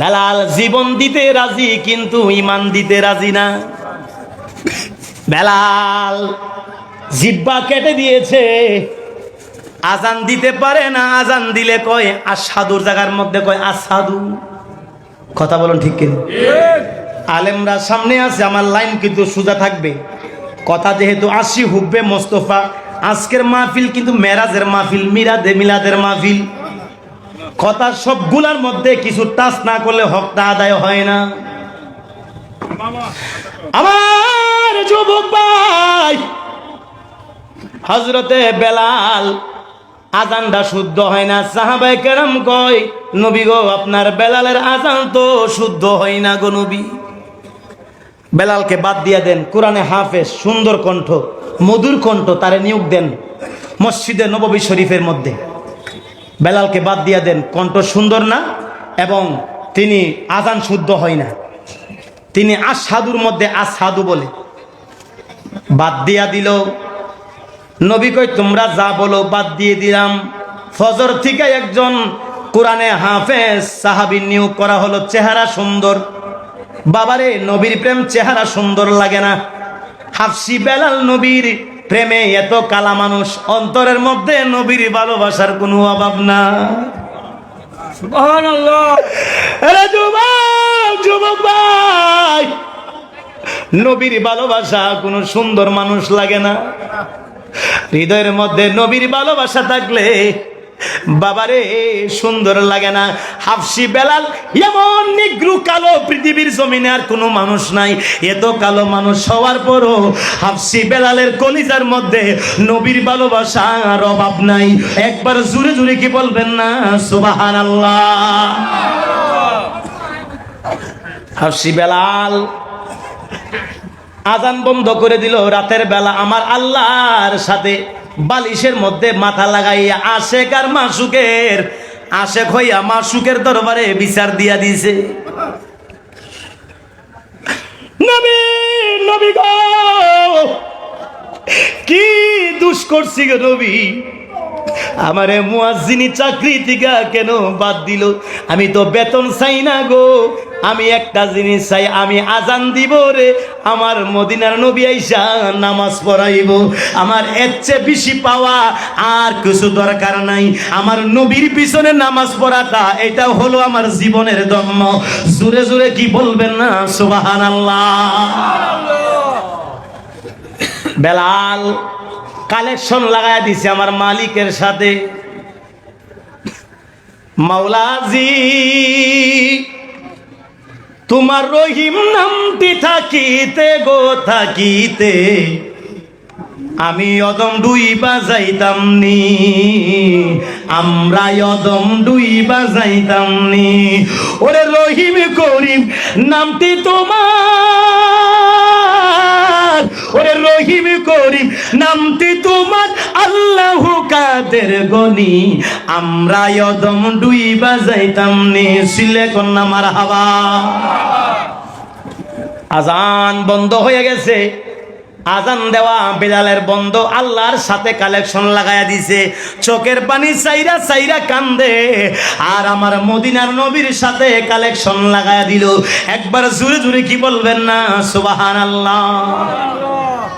বেলাল জীবন দিতে রাজি, কিন্তু ইমান দিতে রাজি না। বেলাল জিব্বা কেটে দিয়েছে। আজান দিতে পারে না, আজান দিলে কয় আসাদুর জায়গার মধ্যে কয় আসাদু। কথা বলুন ঠিক কিনা? আলেমরা সামনে আছে, আমার লাইন কিন্তু সোজা থাকবে। কথা যেহেতু আসি, হুব্বে মোস্তফা, আজকের মাহফিল কিন্তু মেরাজের মাহফিল, মিরাদে মিলাদের মাহফিল। কথা সবগুলার মধ্যে কিছু টাচ না করলে হকটা আদায় হয় না। আমার যুবক ভাই হজরতে বেলাল আজানটা শুদ্ধ হয় না। সাহাবাই কেরাম কয়, নবী গো, আপনার বেলালের আজান তো শুদ্ধ হয় না গো নবী। বেলালকে বাদ দিয়ে দেন, কোরআনে হাফেজ, সুন্দর কণ্ঠ, মধুর কণ্ঠ, তারে নিয়োগ দেন মসজিদে নববী শরীফের মধ্যে। বেলালকে বাদ দিয়ে দেন, কণ্ঠ সুন্দর না এবং তিনি আজান শুদ্ধ হয় না। তিনি আসাদুর মধ্যে আসাদু বলে। বাদ দিয়া দিল, নবী কই, তোমরা যা বলো, বাদ দিয়ে দিলাম। ফজর থেকে একজন কোরআনে হাফেজ সাহাবি নিয়োগ করা হলো, চেহারা সুন্দর। বাবারে, নবীর প্রেম চেহারা সুন্দর লাগে না। হাফসি বেলাল নবীর প্রেমে এত কালা মানুষ অন্তরের মধ্যে নবীর ভালোবাসার কোনো অভাব না। নবীর ভালোবাসা কোনো সুন্দর মানুষ লাগে না। হৃদয়ের মধ্যে নবীর ভালোবাসা থাকলে বাবারে, সুন্দর লাগে না। হাফসি বেলাল, এমন নিগ্রু কালো পৃথিবীর জমিনে আর কোনো মানুষ নাই। এত কালো মানুষ হওয়ার পরও হাফসি বেলালের কলিজার মধ্যে নবীর ভালোবাসা আর অভাব নাই। একবার জুড়ে জুড়ে কি বলবেন না? সুবাহান আল্লাহ হাফসি বেলাল, আজান বন্ধ করে দিল রাতের বেলা। আমার আল্লাহর সাথে বালিশের মধ্যে মাথা লাগাইয়া আশেক আর মাসুকের, আশেক হইয়া মাসুকের দরবারে বিচার দিয়া দিছে। কি দুষ করছি গো নবী? আমারে মুয়াজ্জিনি চাকরি থেকে কেন বাদ দিল? আমি তো বেতন চাই না গো। আমি একটা জিনিস চাই, আমি আজান দিব রে। আমার মদিনার নবী আইসা নামাজ পড়াইব। আমার এর চেয়ে বেশি পাওয়া আর কিছু দরকার নাই। আমার নবীর পিছনে নামাজ পড়াটা, এটা হলো আমার জীবনের দম্ম জোরে জোরে কি বলবেন না? সুবাহান বেলাল কালেকশন লাগাই দিছে আমার মালিকের সাথে। মাওলাজি তোমার রহিম নামটি থাকিতে গো, থাকিতে। আমি অদম ডুই বাজাইতাম নি। আমরা অদম ডুই বাজাইতাম নি। ওরে রহিম করিম, নামটি তোমার ওরে রহিম করিম নামটি তোমার আল্লাহ কাদের গনি? আমরা অদম দুই বাজাইতাম নে সিলে কন্যা মার হাওয়া আজান বন্ধ হয়ে গেছে। আজান দেওয়া বেলালের বন্ধ, আল্লাহর সাথে কালেকশন লাগাইয়া দিছে। চোখের পানি চাইরা চাইরা কান্দে, আর আমার মদিনার নবীর সাথে কালেকশন লাগাইয়া দিল। একবার জুড়ে জুড়ে কি বলবেন না? সুবাহান আল্লাহ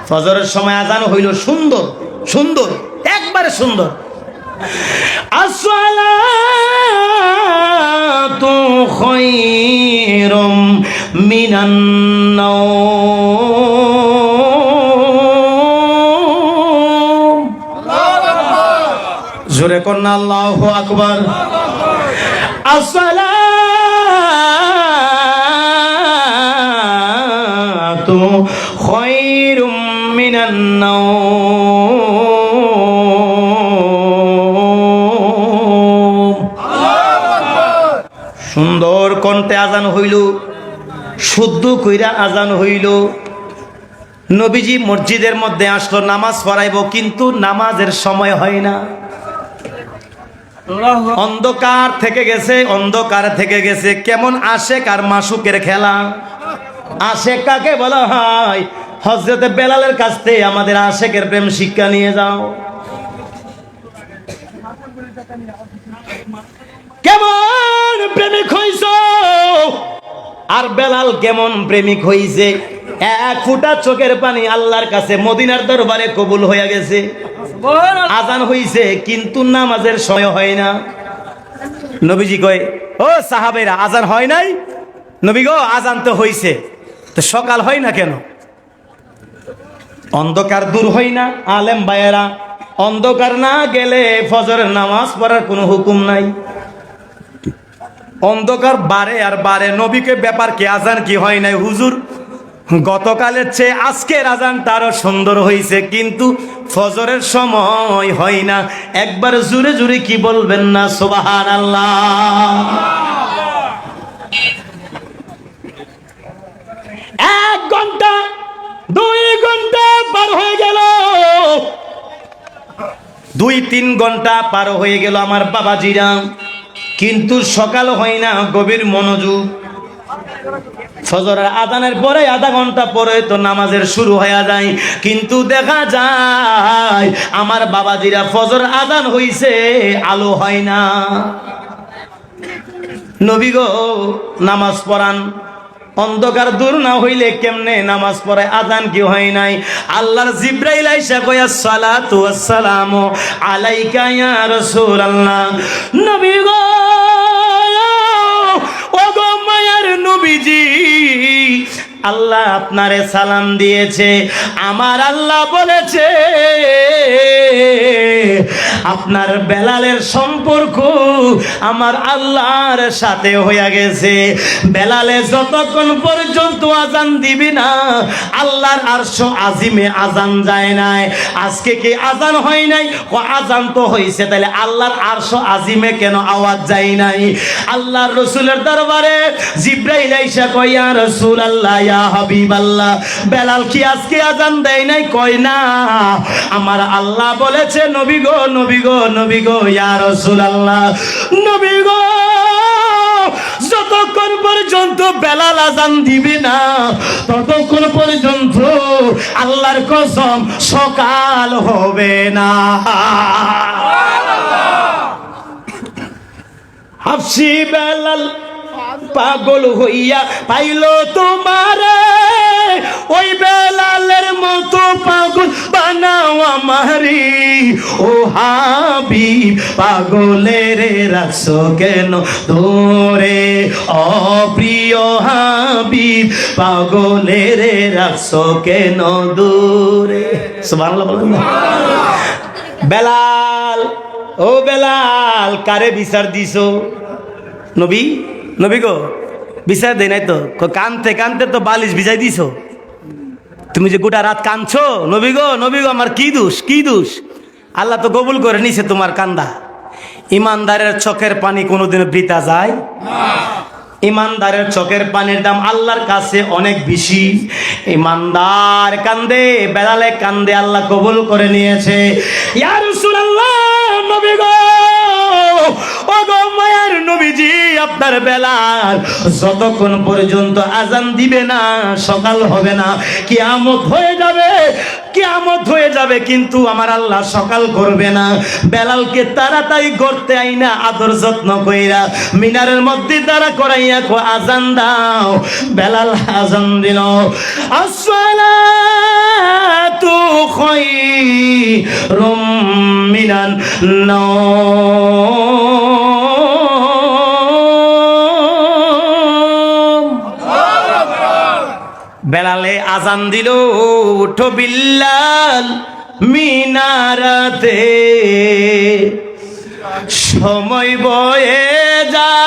ফজরের সময় আজান হইল সুন্দর সুন্দর, একবারে সুন্দর। আসসালাতু খায়রুম মিনান নাওম। কন্যা, আল্লাহু আকবার। নাওম। সুন্দর কণ্ঠে আজান হইল, শুদ্ধ কইরা আজান হইল। নবীজি মসজিদের মধ্যে আসলো, নামাজ পড়াইব, কিন্তু নামাজের সময় হয় না। অন্ধকার থেকে গেছে, অন্ধকার থেকে গেছে। কেমন আশেক আর মাসুকের খেলা? আশেক কাকে বলা হয় হজরতে বেলালের কাছ থেকে আমাদের আশেকের প্রেম শিক্ষা নিয়ে যাও। কেমন প্রেমিক হইছ? আর বেলাল কেমন প্রেমিক হইছে? এক ফুটা চোখের পানি আল্লাহর কাছে, মদিনার দরবারে কবুল হয়ে গেছে। আজান হইছে, কিন্তু নামাজের সময় হয় না। নবীজি কয়, ও সাহাবেরা আজান হয় নাই? নবী গো, আজান তো হইছে। তো সকাল হয় না কেন? অন্ধকার দূর হয় না, আলেম বায়েরা অন্ধকার না গেলে ফজরের নামাজ পড়ার কোনো হুকুম নাই। অন্ধকার বাড়ে আর বাড়ে। নবীকে ব্যাপার কি? আজান কি হয় নাই? হুজুর গতকালের চেয়ে আজকের আজান তারও সুন্দর হয়েছে কিন্তু ফজরের সময় হয় না। একবার জুড়ে জুড়ে কি বলবেন না সোবাহান আল্লাহ এক ঘণ্টা, দুই ঘণ্টা পার হয়ে গেল। দুই, তিন ঘণ্টা পার হয়ে গেল আমার বাবাজিরা। কিন্তু সকাল হয় না, গভীর মনোযোগ। ফজরের আদানের পরে আধা ঘণ্টা পরে তো নামাজের শুরু হয়ে যায়। কিন্তু দেখা যায়, আমার বাবাজিরা ফজর আদান হইছে, আলো হয় না। নবী গো, নামাজ পড়ান। অন্ধকার দূর না হইলে কেমনে নামাজ পড়ে? আজান কি হয় নাই? আল্লাহর জিব্রাইল আইসা কয়া সালাতু আসসালামু আলাইকা ইয়া রাসূলুল্লাহ। নবী গো নবীজি আল্লাহ আপনারে সালাম দিয়েছে। আমার আল্লাহ বলেছে, আপনার বেলালের সম্পর্ক আমার আল্লাহর সাথে হইয়া গেছে। বেলালে যতক্ষণ পর্যন্ত আজান দিবি না, আল্লাহর আরশ আজিমে আজান যায় নাই। আজকে কি আজান হয় নাই? ও আজান তো হয়েছে তাহলে আল্লাহর আরশ আজিমে কেন আওয়াজ যায় নাই? আল্লাহর রসুলের দরবারে জিব্রাইল আইসা কইয়া রসুল আল্লাহ ইয়া হাবিব আল্লাহ বেলাল কি আজকে আজান দেয় নাই? কয় না। আমার আল্লাহ বলেছে নবী গো নবী গো নবী গো ইয়া রসুল আল্লাহ নবী গো যতক্ষণ পর্যন্ত বেলাল আজান দিবে না ততক্ষণ পর্যন্ত আল্লাহর কসম সকাল হবে না। হাফসি বেলাল পাগল হইয়া পাইল তোমার। ওই বেলালের মতো পাগল বানাও আমারি। ও হাবিব, পাগলের রাখছো কেন দূরে অপ্রিয় হাবিব, পাগলের রাখছো কেন দূরে বেলাল, ও বেলাল, কারে বিচার দিছো? নবী? নবী গো, বিচার দেয় নাই তো। কানতে কানতে তো বালিশ ভিজাই দিছো। তুমি যে গোটা রাত কানছো নবী গো নবী গো, আমার কি দোষ কি দোষ? আল্লাহ তো কবুল করে নিছে তোমার কান্দা। ইমানদারের চোখের পানি কোনোদিন বৃতা যায়? ইমানদারের চোখের পানির দাম আল্লাহর কাছে অনেক বেশি। ইমানদার কান্দে বেড়ালে কান্দে আল্লাহ কবুল করে নিয়েছে। ইয়া রাসূলুল্লাহ, নবী গো! নবীজি, আপনার বেলার যতক্ষণ পর্যন্ত আজান দিবে না, সকাল হবে না, কিয়ামত হয়ে যাবে, কিয়ামত হয়ে যাবে, কিন্তু আমার আল্লাহ সকাল করবে না। বেলালকে করতে আইনা, আদর যত্ন কইরা মিনারের মধ্যে তারা করাইয়া আজান দাও। বেলাল আজান দিল। আসসালাতু খায়রুম মিনান নাওম বেলালে আজান দিল উঠো বিল্লাল মিনারাতে। সময় বয়ে যায়।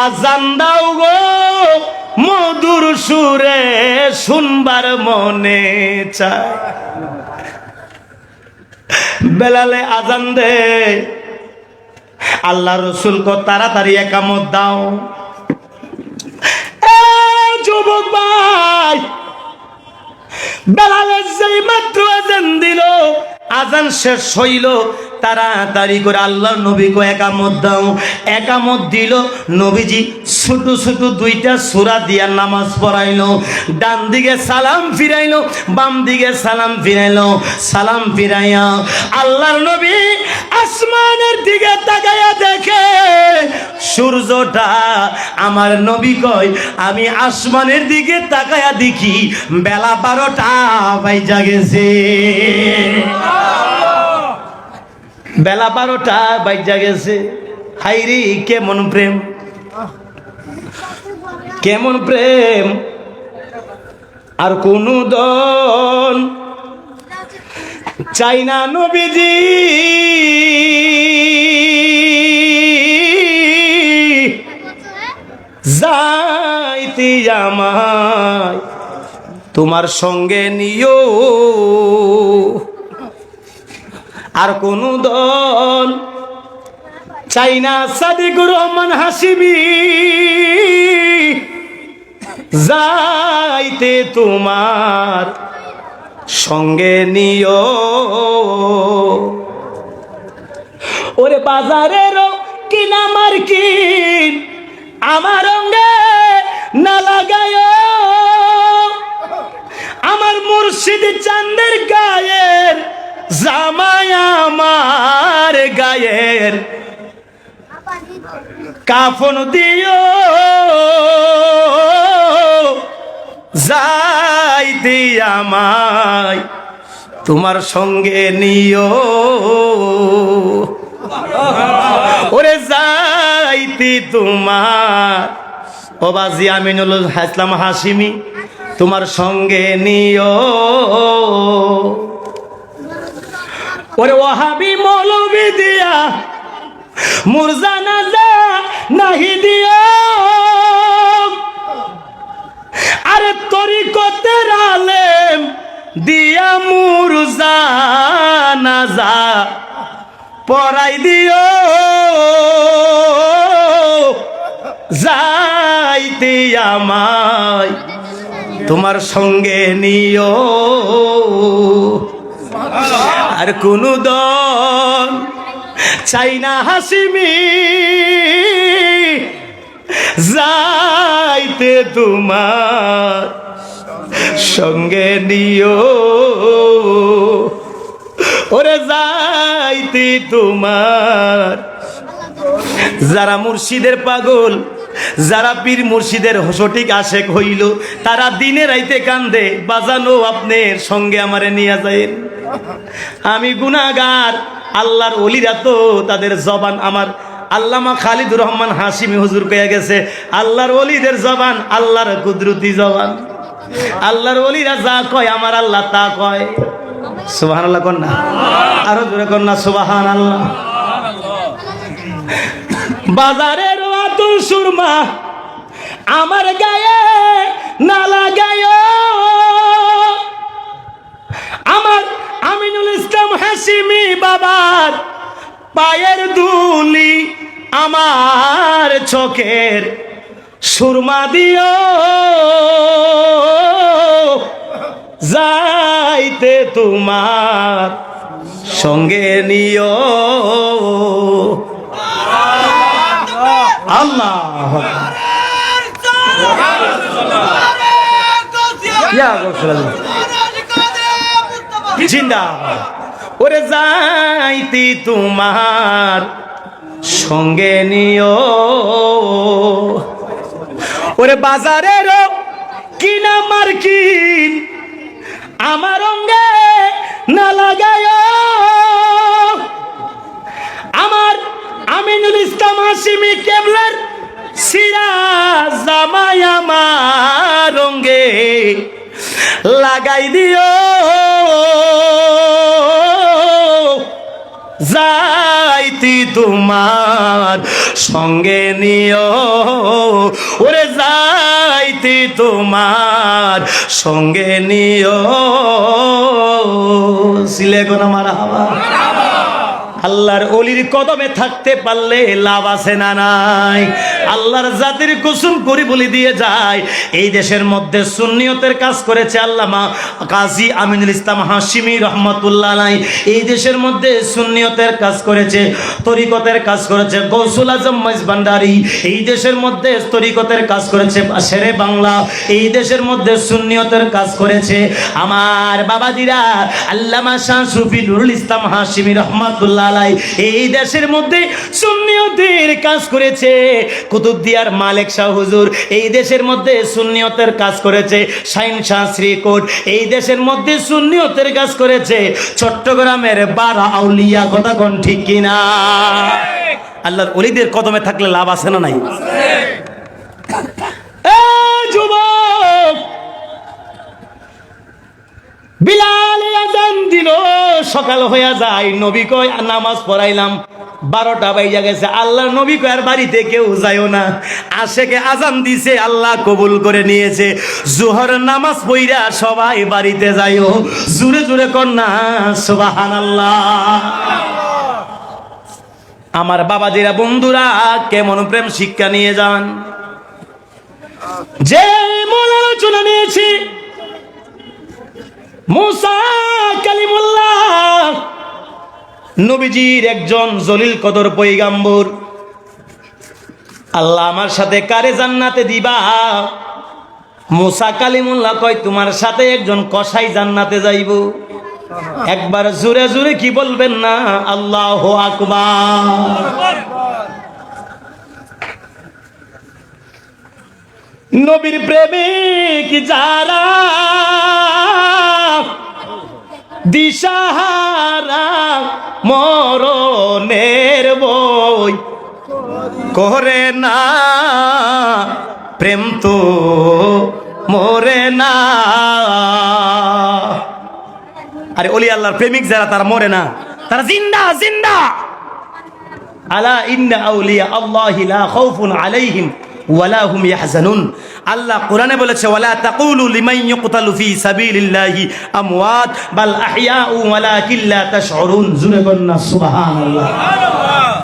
আজান দাও সুরে শুনবার মনে চায়। বেলালে আজান দে। আল্লাহ রসুল কো তাড়াতাড়ি একামত দাও। যুবক ভাই, বেলালে যেই মাত্র আজান দিল, আজান শেষ হইল তাড়াতাড়ি করে আল্লাহ নবীকে একামত দাও। একামত দিল, নবীজি ছোট ছোট দুইটা সুরা দিয়া নামাজ পড়াইলো। ডান দিকে সালাম ফিরাইলো বাম দিকে সালাম ফিরাইলো। সালাম ফিরাইয়া আল্লাহর নবী আসমানের দিকে তাকাইয়া দেখে, সূর্যটা আমার নবী কয়, আমি আসমানের দিকে তাকায়া দেখি, বেলা বারোটা বাইজা গেছে। বেলা বারোটা বাইজা গেছে। হাইরি কেমন প্রেম? কেমন প্রেম? আর কোন দল চাই না নবীজি। যাইতে আমায়, তোমার সঙ্গে নিও। আর কোন দল চাই না সাদিকুর রহমান হাসিবি। যাইতে তোমার সঙ্গে নিও। ওরে বাজারের কিনা মার্কিন, আমার অঙ্গে না লাগায় আমার মুর্শিদ চান্দের গায়ের জামাই আমার গায়ের কাফন দিও, যাইতে আমায় তোমার সঙ্গে নিও। ওরে যাইতে তোমার। ও বাজি আমিনুল হাসলাম হাসিমি, তোমার সঙ্গে নিও। ওরে ওহাবি মৌলবি দিয়া মুরজানা যা নাহি দিয়া। আরে তরিকতের আলেম দিয়া মুরজানা যা পড়াই দিও। যাইতে আমায় তোমার সঙ্গে নিও। আর কোন দল চাই না হাসিমি যাইতে তোমার সঙ্গে নিও। ওরে যাইতে তোমার। যারা মুর্শিদের পাগল যারা পীর মুর্শিদের সঠিক আশেক হইল, তারা দিনে রাইতে কান্দে, বাজানো আপনার সঙ্গে আমারে নিয়ে যায়। আমি গুনাগার আল্লাহর অলিরা তো তাদের জবান আমার। আল্লামা খালিদুর রহমান হাসিমি হুজুর পেয়ে গেছে, আল্লাহর অলিদের জবান আল্লাহর কুদরতি জবান। আল্লাহর অলিরা যা কয় আমার আল্লাহ তা কয়। সুবাহান আল্লাহ কন্যা আরও জোরে কন্যা সুবাহান আল্লাহ বাজারের সুরমা, আমার গায়ে না লাগায় আমার আমিনুল ইসলাম হাসিমি বাবার পায়ের দুলি আমার চোখের সুরমা দিও। যাইতে তোমার সঙ্গে নিও। আল্লাহ। ওরে যাইতে তোমার সঙ্গে নিও। ওরে বাজারের কিনা মার্কিন আমার অঙ্গে না লাগায় আমিনুল ইসলাম হাসিমি কেবলার সিরাজ জামাই আমার রঙ্গে লাগাই দিও। যাইতি তোমার সঙ্গে নিও। ওরে যাইতি তোমার সঙ্গে নিও। সিলে কোন মারা হাওয়া। আল্লাহর অলির কদমে থাকতে পারলে লাভ আছে না নাই? আল্লাহর জাতির কুসুম করি বলি দিয়ে যায়। এই দেশের মধ্যে সুন্নিয়তের কাজ করেছে আল্লামা কাজী আমিনুল ইসলাম হাসিমি রহমতুল্লাহ নাই এই দেশের মধ্যে সুন্নিয়তের কাজ করেছে, তরিকতের কাজ করেছে, গৌসুল আজম মৈজ এই দেশের মধ্যে তরিকতের কাজ করেছে শেরে বাংলা। এই দেশের মধ্যে সুন্নিয়তের কাজ করেছে আমার বাবাজিরা আল্লামা শাহ সুফি নুরুল ইসলাম হাসিমি রহমাতুল্লাহ এই দেশের মধ্যে সুন্নিয়তের কাজ করেছে কুতুবদিয়ার মালিক শাহ হুজুর এই দেশের মধ্যে সুন্নিয়তের কাজ করেছে। শাইন শাহ শ্রীকোট এই দেশের মধ্যে সুন্নিয়তের কাজ করেছে। চট্টগ্রামের বারা আউলিয়া কথা কোন ঠিক কিনা? আল্লাহর অলিদের কদমে থাকলে লাভ আছে না নাই? বিলাল আজান দিল, সকাল হইয়া যায়। নবী কয় নামাজ পড়াইলাম। বারোটা বাইজা গেছে। আল্লাহ নবী কয়ার বাড়িতে কেউ যায়ও না। আশেকে আজান দিছে, আল্লাহ কবুল করে নিয়েছে। জোহর নামাজ পইরা সবাই বাড়িতে যাইও জুড়ে জুড়ে কন্যা সুবাহান আমার বাবাজিরা, বন্ধুরা, কেমন প্রেম শিক্ষা নিয়ে যান? যে মূল আলোচনা নিয়েছি, মুসা কালিমুল্লাহ নবীজির একজন জলিল কদর পৈগাম্বর। আল্লাহ আমার সাথে কারে জান্নাতে দিবা? মুসা কালিমুল্লাহ কয়, তোমার সাথে একজন কসাই জান্নাতে যাইব। একবার জুরে জুরে কি বলবেন না? আল্লাহ আকবার। নবীর প্রেমিক যারা দিশাহারা মরণের বই করে না, প্রেম তো মরে না। আরে অলি আল্লাহর প্রেমিক যারা, তারা মরে না। তারা জিন্দা জিন্দা। আলা ইন্না আউলিয়া আল্লাহি লা খাউফুন আলাইহিম। ওয়ালা হুম ইয়াহজানুন। আল্লাহ কোরআনে বলেছে, ওয়ালা তাকুলু লিমান ইয়ুকতালু ফি সাবিলিল্লাহি আমওয়াত, বাল আহইয়াউ ওয়ালাকিন লা তাশউরুন। জুরে বন্না সুবহানাল্লাহ।